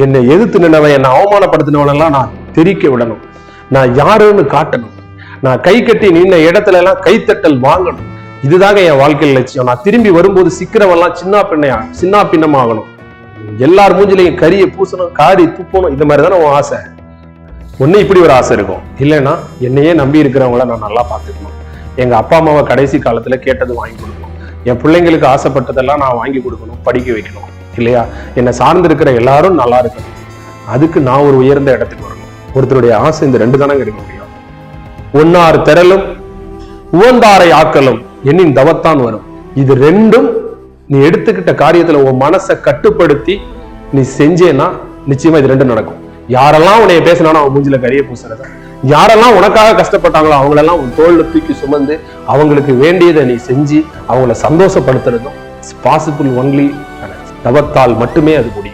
என்னை எதிர்த்து நின்னவன் என்னை அவமானப்படுத்தினவனெல்லாம் நான் தெரிக்க விடணும். நான் யாருன்னு காட்டணும். நான் கை கட்டி நின்ன இடத்துல எல்லாம் கைத்தட்டல் வாங்கணும். இதுதாங்க என் வாழ்க்கையில் லட்சியம். நான் திரும்பி வரும்போது சிக்கிறவெல்லாம் சின்ன பின்னையா சின்ன பின்னமாகணும். எல்லார் மூஞ்சிலையும் கறியை பூசணும் காரி துப்பணும் இந்த மாதிரி தானே உன் ஆசை? ஒண்ணு இப்படி ஒரு ஆசை இருக்கும். இல்லைன்னா என்னையே நம்பி இருக்கிறவங்கள நான் நல்லா பார்த்துக்கணும். எங்க அப்பா அம்மாவை கடைசி காலத்துல கேட்டது வாங்கி கொடுக்கணும். என் பிள்ளைங்களுக்கு ஆசைப்பட்டதெல்லாம் நான் வாங்கி கொடுக்கணும் படிக்க வைக்கணும். இல்லையா? என்னை சார்ந்து இருக்கிற எல்லாரும் நல்லா இருக்கணும். அதுக்கு நான் ஒரு உயர்ந்த இடத்துக்கு வரணும். ஒருத்தருடைய ஆசை இந்த ரெண்டு தானங்க இருக்க முடியும் ஒன்னார் திரளும் உவந்தாரை ஆக்கலும் எண்ணின் தவத்தான் வரும். இது ரெண்டும் நீ எடுத்துக்கிட்ட காரியத்துல உன் மனசை கட்டுப்படுத்தி நீ செஞ்சேன்னா நிச்சயமா இது ரெண்டும் நடக்கும். யாரெல்லாம் உன்னைய பேசினாலும் அவன் மூஞ்சில கரிய பூசுறத? யாரெல்லாம் உனக்காக கஷ்டப்பட்டாங்களோ அவங்களெல்லாம் உன் தோல்ல தூக்கி சுமந்து அவங்களுக்கு வேண்டியதை நீ செஞ்சு அவங்கள சந்தோஷப்படுத்துறதும் பாசிபிள் ஒன்லி தவத்தால் மட்டுமே அது முடியும்.